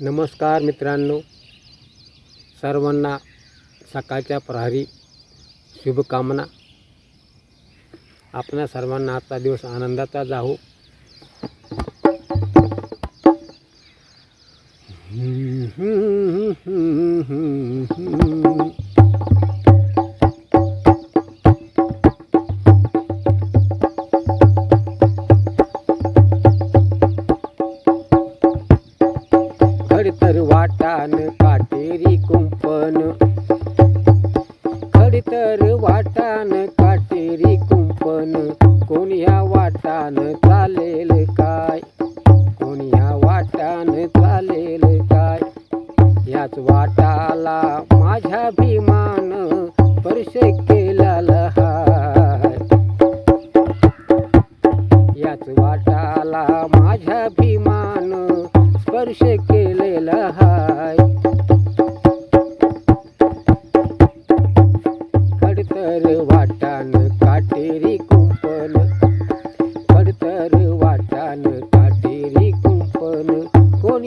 नमस्कार मित्रांनो. सर्वांना सकाळच्या प्रहरी शुभकामना. आपणा सर्वांना आजचा दिवस आनंदाचा जावो. खडतर वाटान काटेरी कुंपण. कोण ह्या वाटान चालेल काय? कोण ह्या वाटान चालेल काय? याच वाटाला माझ्या भीमान परशे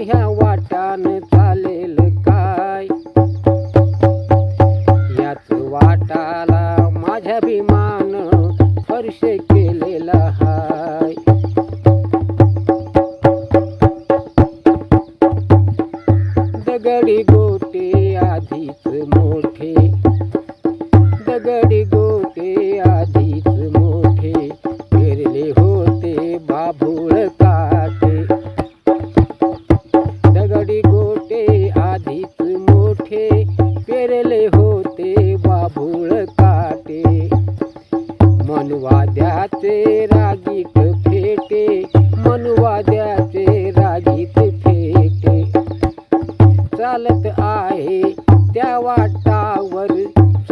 ह्या वाटान चालेल काय? याच वाटाला माझ्या विमान स्पर्श केलेला हाय. दगडी गोटे आधीच मोठे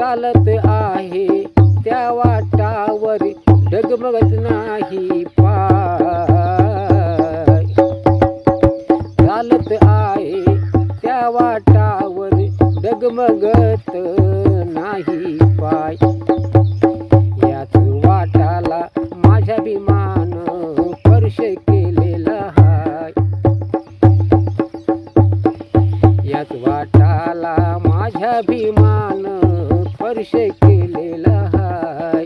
चालत आहे. त्या वाटावर डगमगत नाही पाय. चालत आहे. त्या वाटावर डगमगत नाही पाय. याच वाटाला माझ्या विमान स्पर्श केलेला हाय. याच वाटाला माझ्या विमान स्पर्श केलेला हाय.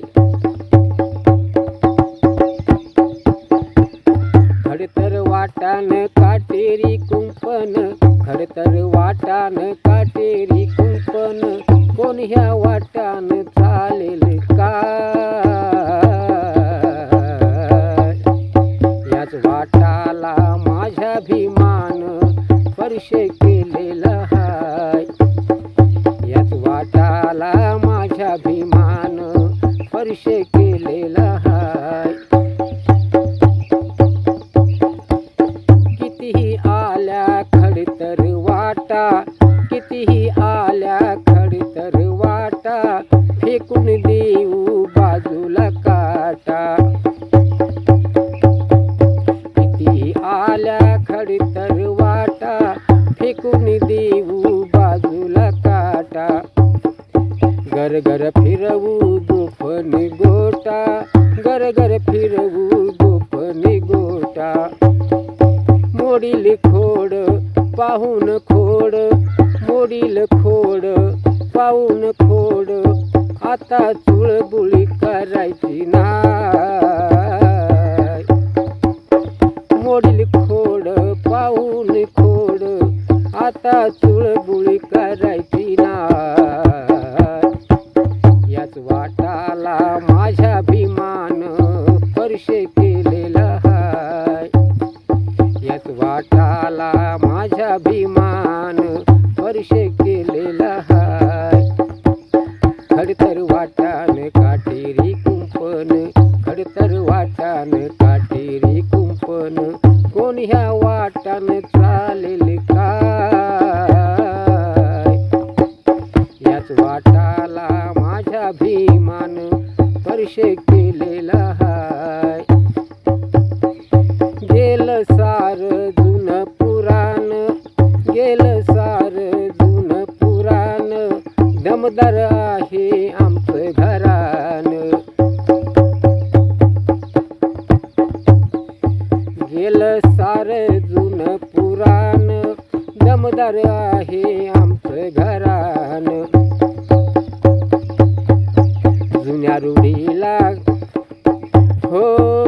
खडतर वाटान काटेरी याच माझ्या भीमान स्पर्श केलेला हाय. कितीही आल्या खडतर वाटा कितीही आल्या खडतर वाटा फेकून देऊ बाजूला घर फिरवू गोफन गोटा. घर घर फिरवू गोफन गोटा. मोडील खोड पाहून खोड. मोडील खोड पाहून खोड. आता चुळबुळी करायची ना. याच वाटाला माझ्या भीमान स्पर्श केलेला हाय. याच वाटाला माझ्या भीमान स्पर्श जुन पुराण गेल सार जुन पुराण. दमदार आहे आमचं घरान गेल सार जुन पुराण दमदार आहे आमचं घरान जुन्या रुढीला हो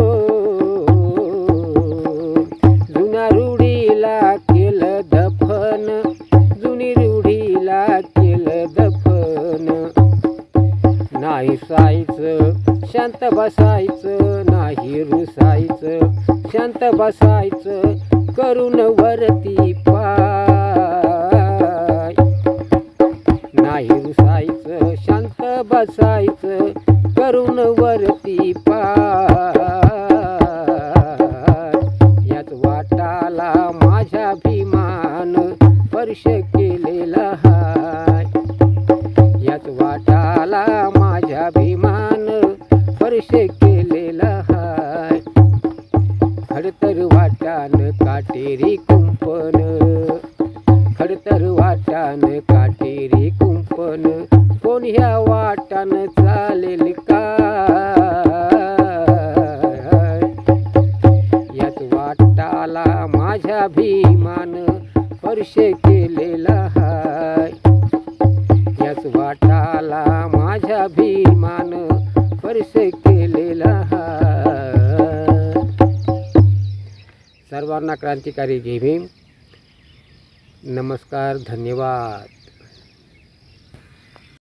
नाही सायचं शांत बसायचं नाही रुसायचं. शांत बसायचं करून वरती पाय. नाही रुसायचं शांत बसायचं करून वरती पाय. याच वाटाला माझ्या भीमान स्पर्श केलेला हाय. याच वाटाला विषय केलेला हाय. खडतर वाटान काटेरी कुंपण. खडतर वाटान काटेरी कुंपण. कोण ह्या वाटान चालेल काय? याच वाटाला माझ्या भीमान स्पर्श केलेला हाय. याच वाटाला माझ्या भीमान स्पर्श सर्वांना क्रांतिकारी जय भीम नमस्कार धन्यवाद.